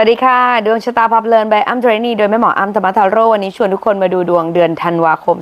วัสดีค่ะ ดวงชะตาพับเลิน by อัมเทรนีโดยแม่หมออัมธรรมทาโร่วันนี้ชวนทุกคนมาดูดวงเดือนธันวาคม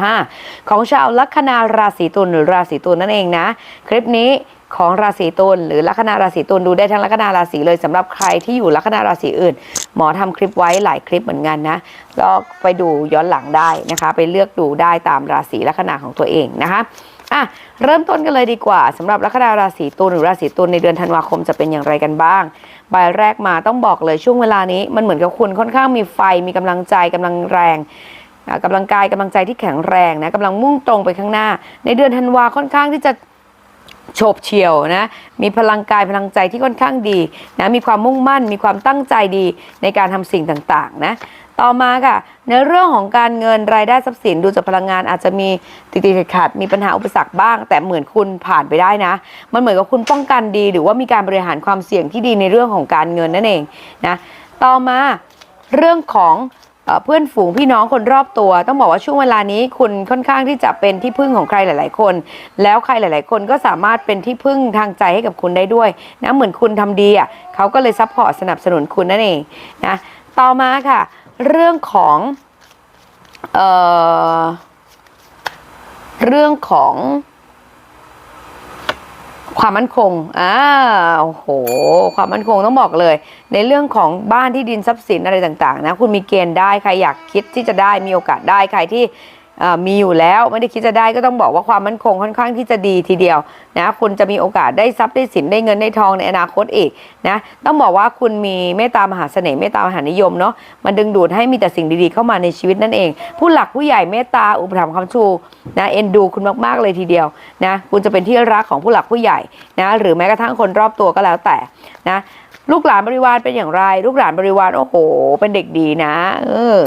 2515 ของชาวลัคนาราศีตุลหรือราศีตุลนั่นเองนะ คลิปนี้ของราศีตุลหรือลัคนาราศีตุลดูได้ทั้งลัคนาราศีเลยสำหรับใครที่อยู่ลัคนาราศีอื่น หมอทำคลิปไว้หลายคลิปเหมือนกันนะก็ไปดูย้อนหลังได้นะคะ ไปเลือกดูได้ตามราศีลัคนาของตัวเองนะคะ อะเริ่มต้นกันเลยดีกว่าสำหรับลัคนาราศีตุลหรือราศีตุลในเดือนธันวาคมจะเป็นอย่างไรกันบ้างใบแรกมาต้องบอกเลยช่วงเวลานี้ มันเหมือนกับคุณค่อนข้างมีไฟมีกำลังใจกำลังแรงอะกำลังกายกำลังใจที่แข็งแรงนะกำลังมุ่งตรงไปข้างหน้า ในเดือนธันวาค่อนข้างที่จะโฉบเฉี่ยวนะมีพลังกายพลังใจที่ค่อนข้างดีนะมีความมุ่งมั่น มีความตั้งใจดีในการทำสิ่งต่างๆนะ ต่อมาค่ะ ในเรื่องของการเงินรายได้ทรัพย์สินดูจากพลังงานอาจจะมีติดติดขัดขัดมีปัญหาอุปสรรคบ้าง แต่เหมือนคุณผ่านไปได้นะ มันเหมือนกับคุณป้องกันดี หรือว่ามีการบริหารความเสี่ยงที่ดีในเรื่องของการเงินนั่นเองนะต่อมาเรื่องของเพื่อนฝูงพี่น้องคนรอบตัว ต้องบอกว่าช่วงเวลานี้คุณค่อนข้างที่จะเป็นที่พึ่งของใครหลาย ๆ คน แล้วใครหลาย ๆ คนก็สามารถเป็นที่พึ่งทางใจให้กับคุณได้ด้วยนะเหมือนคุณทำดีอะเขาก็เลยซัพพอร์ตสนับสนุนคุณนั่นเองนะต่อมาค่ะ เรื่องของเอ่อเรื่องของความมั่นคง อ่า โอ้โห ความมั่นคงต้องบอกเลย ในเรื่องของบ้านที่ดินทรัพย์สินอะไรต่างๆ นะ คุณมีเกณฑ์ได้ ใครอยากคิดที่จะได้ มีโอกาสได้ ใครที่ มีอยู่แล้วไม่ได้คิดจะได้ก็ต้องบอกว่าความมั่นคงค่อนข้างที่จะดีทีเดียวนะคุณจะมีโอกาสได้ทรัพย์ได้สินได้เงินได้ทองในอนาคตอีกนะต้องบอกว่าคุณมีเมตตามหาเสน่ห์เมตตามหานิยมเนาะมันดึงดูดให้มีแต่สิ่งดีๆเข้ามาในชีวิตนั่นเอง ผู้หลักผู้ใหญ่เมตตาอุปถัมภ์คำชูนะเอ็นดูคุณมากๆเลยทีเดียวนะคุณจะเป็นที่รักของผู้หลักผู้ใหญ่นะหรือแม้กระทั่งคนรอบตัวก็แล้วแต่นะลูกหลานบริวารเป็นอย่างไร ลูกหลานบริวารโอ้โห เป็นเด็กดีนะ เออ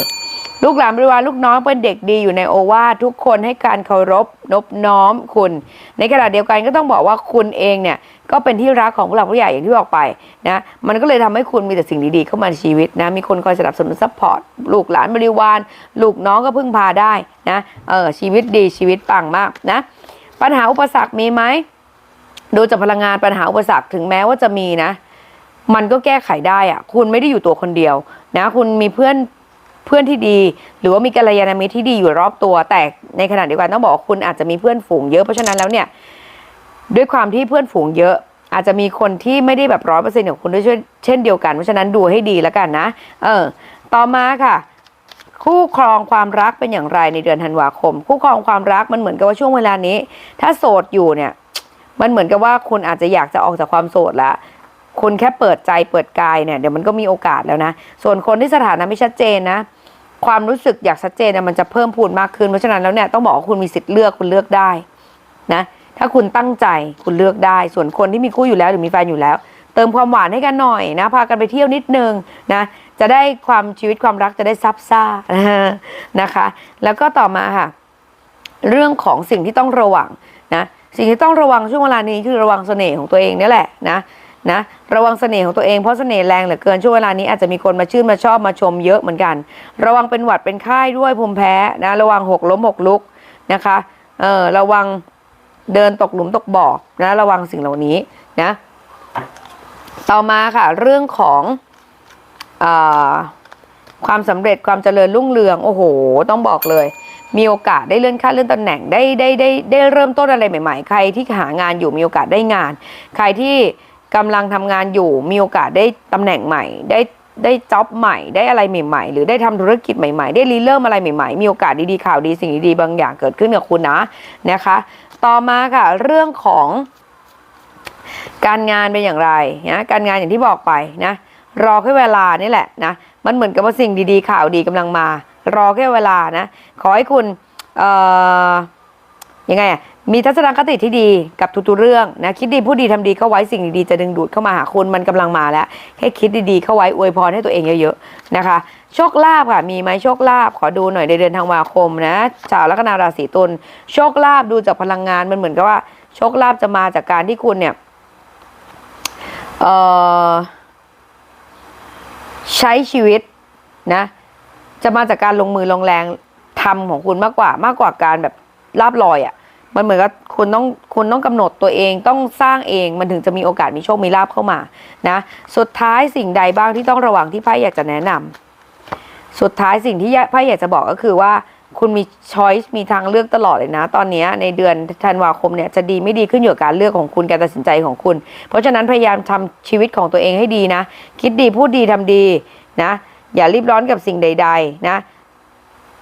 ลูกหลานบริวารลูกน้องเป็นเด็กดีอยู่ในโอวาททุกคนให้การเคารพนบน้อมคุณ ในขณะเดียวกันก็ต้องบอกว่าคุณเองเนี่ยก็เป็นที่รักของผู้หลักผู้ใหญ่อย่างที่บอกไปนะมันก็เลยทำให้คุณมีแต่สิ่งดีๆเข้ามาในชีวิตนะมีคนคอยสนับสนุนซัพพอร์ตลูกหลานบริวารลูกน้องก็พึ่งพาได้นะเออชีวิตดีชีวิตปังมากนะปัญหาอุปสรรคมีไหมดูจากพลังงานปัญหาอุปสรรคถึงแม้ว่าจะมีนะ มันก็แก้ไขได้อะคุณไม่ได้อยู่ตัวคนเดียวนะคุณมีเพื่อน เพื่อนที่ดี หรือว่ามีกัลยาณมิตรที่ดีอยู่รอบตัว แต่ในขณะเดียวกันต้องบอกว่าคุณอาจจะมีเพื่อนฝูงเยอะเพราะฉะนั้นแล้วเนี่ยด้วยความที่เพื่อนฝูงเยอะ อาจจะมีคนที่ไม่ได้แบบร้อยเปอร์เซ็นต์ของคุณด้วยเช่นเดียวกันเพราะฉะนั้นดูให้ดีแล้วกันนะ เออ ต่อมาค่ะคู่ครองความรักเป็นอย่างไรในเดือนธันวาคม คู่ครองความรักมันเหมือนกับว่าช่วงเวลานี้ ถ้าโสดอยู่เนี่ย มันเหมือนกับว่าคุณอาจจะอยากจะออกจากความโสดแล้วคุณแค่เปิดใจเปิดกายเนี่ยเดี๋ยวมันก็มีโอกาสแล้วนะ ส่วนคนที่สถานะไม่ชัดเจนนะ ความรู้สึกอยากชัดเจนเนี่ยมันจะเพิ่มพูนมากขึ้นเพราะฉะนั้นแล้วเนี่ยต้องบอกว่าคุณมีสิทธิ์เลือกคุณเลือกได้นะถ้าคุณตั้งใจคุณเลือกได้ ส่วนคนที่มีคู่อยู่แล้วหรือมีแฟนอยู่แล้ว เติมความหวานให้กันหน่อยนะพากันไปเที่ยวนิดนึงนะจะได้ความชีวิตความรักจะได้ซับซ่านะคะ แล้วก็ต่อมาค่ะ เรื่องของสิ่งที่ต้องระวังนะสิ่งที่ต้องระวังช่วงเวลานี้คือระวังเสน่ห์ของตัวเองนี่แหละนะ นะระวังเสน่ห์ของตัวเองเพราะเสน่ห์แรงเหลือเกินช่วงเวลานี้อาจจะมีคนมาชื่นมาชอบมาชมเยอะเหมือนกัน ระวังเป็นหวัดเป็นไข้ด้วยภูมิแพ้นะระวังหกล้มหกลุกนะคะเออระวังเดินตกหลุมตกบ่อนะระวังสิ่งเหล่านี้นะต่อมาค่ะเรื่องของอความสำเร็จความเจริญรุ่งเรืองโอ้โห ต้องบอกเลย มีโอกาสได้เลื่อนขั้นเลื่อนตำแหน่งได้ได้ได้ได้เริ่มต้นอะไรใหม่ ๆ ใครที่หางานอยู่มีโอกาสได้งาน ใครที่ กำลังทำงานอยู่มีโอกาสได้ตำแหน่งใหม่ ได้ได้จ็อบใหม่ ได้อะไรใหม่ ๆ หรือได้ทำธุรกิจใหม่ ๆ ได้รีเริ่มอะไรใหม่ ๆ มีโอกาสดีๆข่าวดีสิ่งดีๆบางอย่างเกิดขึ้นกับคุณนะนะคะ ต่อมาค่ะเรื่องของการงานเป็นอย่างไรนะการงานอย่างที่บอกไปนะรอแค่เวลานี่แหละนะมันเหมือนกับว่าสิ่งดีๆ ข่าวดีกำลังมา รอแค่เวลานะขอให้คุณเอ่อยังไงอะ มีทัศนคติที่ดีกับทุกๆเรื่องนะคิดดีพูดดีทำดีเข้าไว้สิ่งดีๆจะดึงดูดเข้ามาหาคุณมันกำลังมาแล้วแค่คิดดีๆเข้าไว้อวยพรให้ตัวเองเยอะๆนะคะ โชคลาภค่ะ มีไหมโชคลาภขอดูหน่อยในเดือนธันวาคมนะชาวลัคนาราศีตุลโชคลาภดูจากพลังงานมันเหมือนกับว่า โชคลาภจะมาจากการที่คุณเนี่ยเอ่อใช้ชีวิตนะจะมาจากการลงมือลงแรงทำของคุณมากกว่ามากกว่าการแบบลาบลอยอะ่ะ มันเหมือนกับคุณต้องคุณต้องกำหนดตัวเองต้องสร้างเองมันถึงจะมีโอกาสมีโชคมีลาบเข้ามานะสุดท้ายสิ่งใดบ้างที่ต้องระวังที่ไพ่อยากจะแนะนำสุดท้ายสิ่งที่ไพ่อยากจะบอกก็คือว่า คุณมีช้อยส์มีทางเลือกตลอดเลยนะ ตอนนี้ในเดือนธันวาคมเนี่ยจะดีไม่ดีขึ้นอยู่กับการเลือกของคุณการตัดสินใจของคุณ เพราะฉะนั้นพยายามทำชีวิตของตัวเองให้ดีนะ คิดดีพูดดีทำดีนะ อย่ารีบร้อนกับสิ่งใด ๆ นะ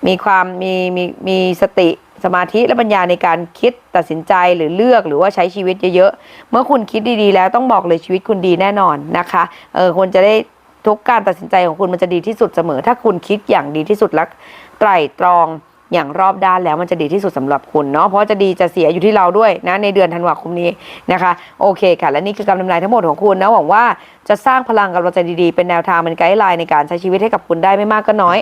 มีความมีมีมีสติ สมาธิและปัญญาในการคิดตัดสินใจหรือเลือกหรือว่าใช้ชีวิตเยอะๆ เมื่อคุณคิดดีๆ แล้วต้องบอกเลยชีวิตคุณดีแน่นอนนะคะเออควรจะได้ทุกการตัดสินใจของคุณมันจะดีที่สุดเสมอ ถ้าคุณคิดอย่างดีที่สุดและไตร่ตรองอย่างรอบด้านแล้วมันจะดีที่สุดสำหรับคุณเนาะเพราะจะดีจะเสียอยู่ที่เราด้วยนะในเดือนธันวาคมนี้นะคะ โอเคค่ะ และนี่คือการทำนายทั้งหมดของคุณนะหวังว่าจะสร้างพลังกำลังใจดีๆ เป็นแนวทางเป็นไกด์ไลน์ในการใช้ชีวิตให้กับคุณได้ไม่มากก็น้อย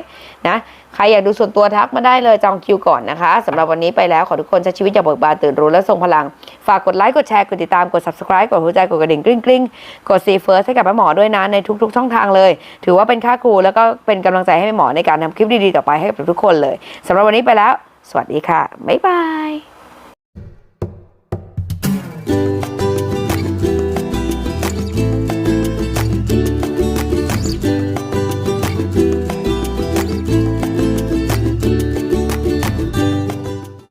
นะใครอยากดูส่วนตัวทักมาได้เลยจองคิวก่อนนะคะสำหรับวันนี้ไปแล้วขอทุกคนใช้ชีวิตอย่างเบิกบานตื่นรู้และทรงพลัง ฝากกดไลค์กดแชร์กดติดตามกด subscribe กดหัวใจกดกระดิ่งกริ๊งกริ๊งกด see first ให้กับแม่หมอด้วยนะในทุก ๆ ช่องทางเลย ถือว่าเป็นค่าครูแล้วก็เป็นกำลังใจให้แม่หมอในการทำคลิปดีๆต่อไปให้กับทุกๆคนเลยสำหรับวันนี้ไปแล้ว สวัสดีค่ะบ๊ายบาย